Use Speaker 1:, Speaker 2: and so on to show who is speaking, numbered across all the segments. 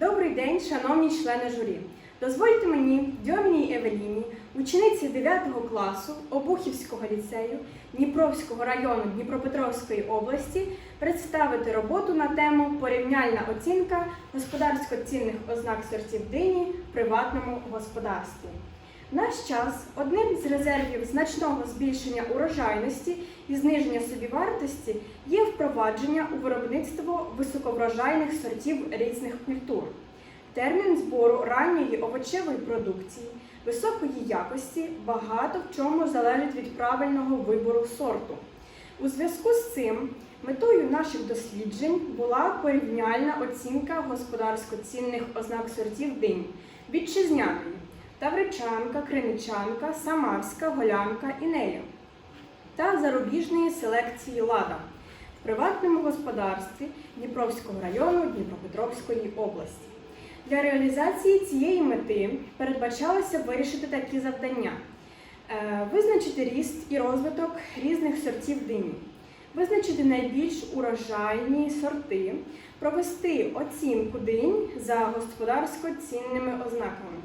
Speaker 1: Добрий день, шановні члени журі. Дозвольте мені, Дьоміній Евеліні, учениці 9 класу Обухівського ліцею Дніпровського району Дніпропетровської області, представити роботу на тему Порівняльна оцінка господарсько цінних ознак сортів дині в приватному господарстві. Наш час одним з резервів значного збільшення урожайності і зниження собівартості є впровадження у виробництво високоврожайних сортів різних культур. Термін збору ранньої овочевої продукції високої якості багато в чому залежить від правильного вибору сорту. У зв'язку з цим метою наших досліджень була порівняльна оцінка господарсько-цінних ознак сортів динь вітчизняної Тавричанка, Криничанка, Самарська, Голянка і Нея та зарубіжної селекції Лада в приватному господарстві Дніпровського району Дніпропетровської області. Для реалізації цієї мети передбачалося вирішити такі завдання: Е, визначити ріст і розвиток різних сортів дині, визначити найбільш урожайні сорти, провести оцінку динь за господарсько цінними ознаками,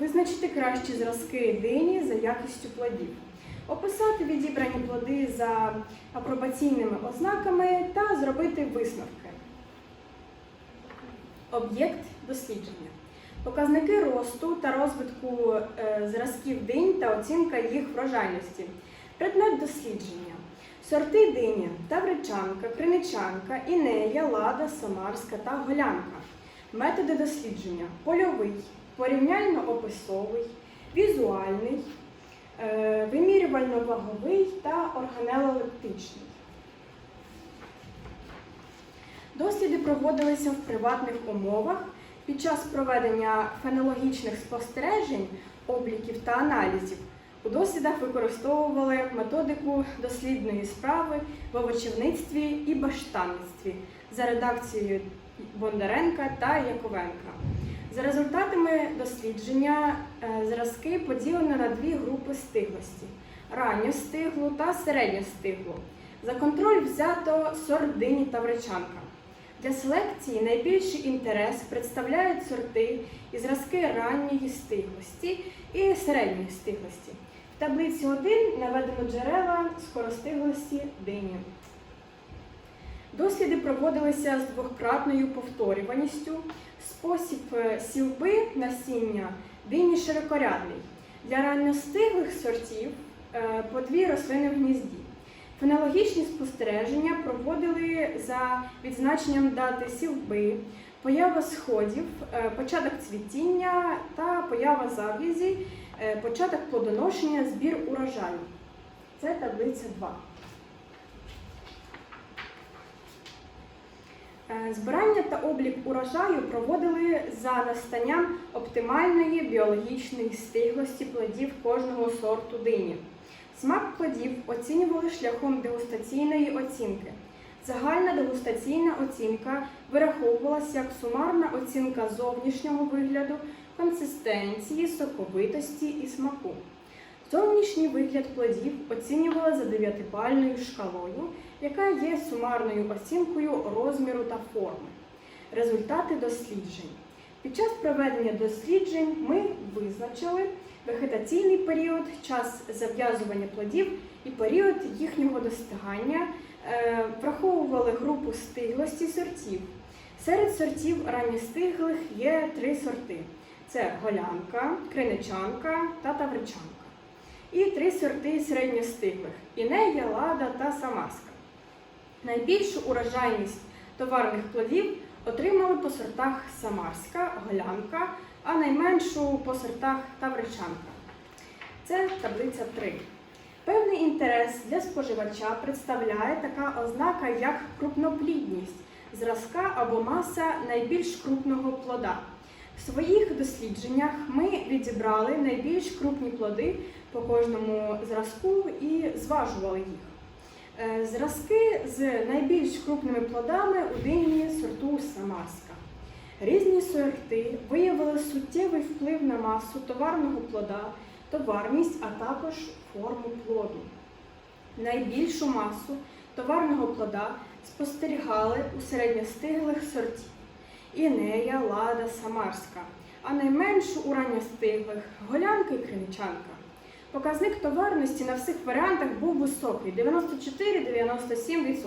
Speaker 1: визначити кращі зразки дині за якістю плодів, описати відібрані плоди за апробаційними ознаками та зробити висновки. Об'єкт дослідження. Показники росту та розвитку е, зразків динь та оцінка їх врожайності. Предмет дослідження. Сорти дині тавричанка, криничанка, інея, лада, самарська та голянка. Методи дослідження польовий, порівняльно-описовий, візуальний, е, вимірювально-ваговий та органелолептичний. Досліди проводилися в приватних умовах під час проведення фенологічних спостережень, обліків та аналізів. У дослідах використовували методику дослідної справи в овочівництві і баштанництві за редакцією Бондаренка та Яковенка. За результатами дослідження е, зразки поділено на дві групи стиглості ранньостиглу та середньостиглу. За контроль взято сорт дині та вречанка. Для селекції найбільший інтерес представляють сорти і зразки ранньої стиглості і середньої стиглості. В таблиці 1 наведено джерела скоростиглості дині. Досліди проводилися з двократною повторюваністю. Спосіб е, сівби насіння дині широкорядний. Для ранньостиглих сортів е, по дві рослини в гнізді. Фенологічні спостереження проводили за відзначенням дати сівби, поява сходів, е, початок цвітіння та поява зав'язі, початок плодоношення, збір урожаю. Це таблиця 2. Збирання та облік урожаю проводили за настанням оптимальної біологічної стиглості плодів кожного сорту дині. Смак плодів оцінювали шляхом дегустаційної оцінки. Загальна дегустаційна оцінка вираховувалася як сумарна оцінка зовнішнього вигляду, консистенції, соковитості і смаку. Зовнішній вигляд плодів оцінювали за дев'ятибальною шкалою, яка є сумарною оцінкою розміру та форми. Результати досліджень. Під час проведення досліджень ми визначили вегетаційний період, час зав'язування плодів і період їхнього достигання, Е, враховували групу стиглості сортів. Серед сортів ранньостиглих є три сорти: це голянка, криничанка та тавричанка. І три сорти середньостиглих інея, лада та самаска. Найбільшу урожайність товарних плодів отримали по сортах самарська, голянка, а найменшу по сортах тавричанка. Це таблиця 3. Певний інтерес для споживача представляє така ознака, як крупноплідність зразка або маса найбільш крупного плода. В своїх дослідженнях ми відібрали найбільш крупні плоди по кожному зразку і зважували їх. Е, Зразки з найбільш крупними плодами у дині сорту Самарська. Різні сорти виявили суттєвий вплив на масу товарного плода, товарність, а також форму плоду. Найбільшу масу товарного плода спостерігали у середньостиглих сортів. Інея, лада, самарська, а найменшу у ранньостиглих голянка і криничанка. Показник товарності на всіх варіантах був високий 94-97%.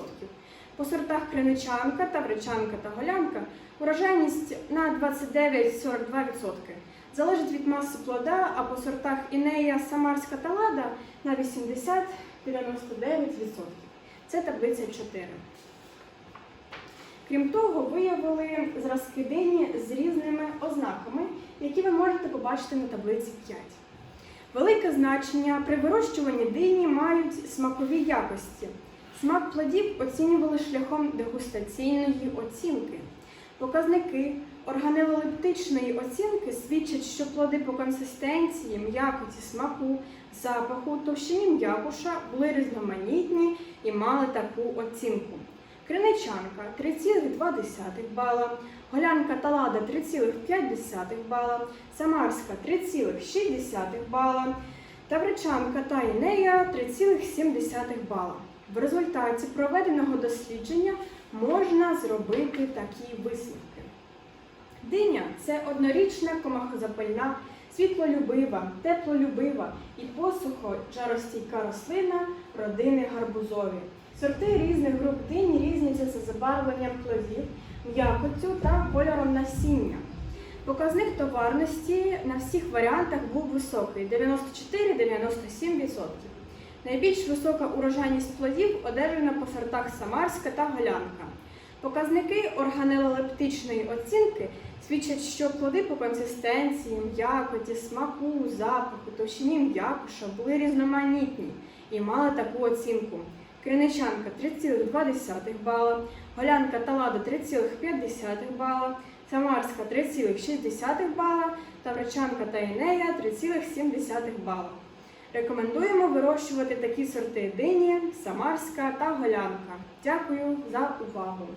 Speaker 1: По сортах криничанка, тавричанка та голянка урожайність на 29-42%. Залежить від маси плода, а по сортах інея, самарська та лада на 80-99%. Це таблиця 4. Крім того, виявили зразки дині з різними ознаками, які ви можете побачити на таблиці 5. Велике значення при вирощуванні дині мають смакові якості. Смак плодів оцінювали шляхом дегустаційної оцінки. Показники органелептичної оцінки свідчать, що плоди по консистенції, м'якоті, смаку, запаху, товщині м'якуша були різноманітні і мали таку оцінку. Криничанка 3,2 бала, голянка та лада 3,5 бала, самарська 3,6 бала, тавричанка та інея 3,7 бала. В результаті проведеного дослідження можна зробити такі висновки. Диня це однорічна комахозапальна, світлолюбива, теплолюбива і посухо жаростійка рослина родини гарбузові. Сорти різних груп дині різняться за забарвленням плодів, м'якоттю та кольором насіння. Показник товарності на всіх варіантах був високий 94-97%. Найбільш висока урожайність плодів одержана по сортах Самарська та Голянка. Показники органелептичної оцінки свідчать, що плоди по консистенції, м'якоті, смаку, запаху, товщині м'якуша були різноманітні і мали таку оцінку. Криничанка 3,2 бала, Голянка та Лада 3,5 бала, Самарська 3,6 бала, Тавричанка та Інея 3,7 бала. Рекомендуємо вирощувати такі сорти дині, самарська та голянка. Дякую за увагу!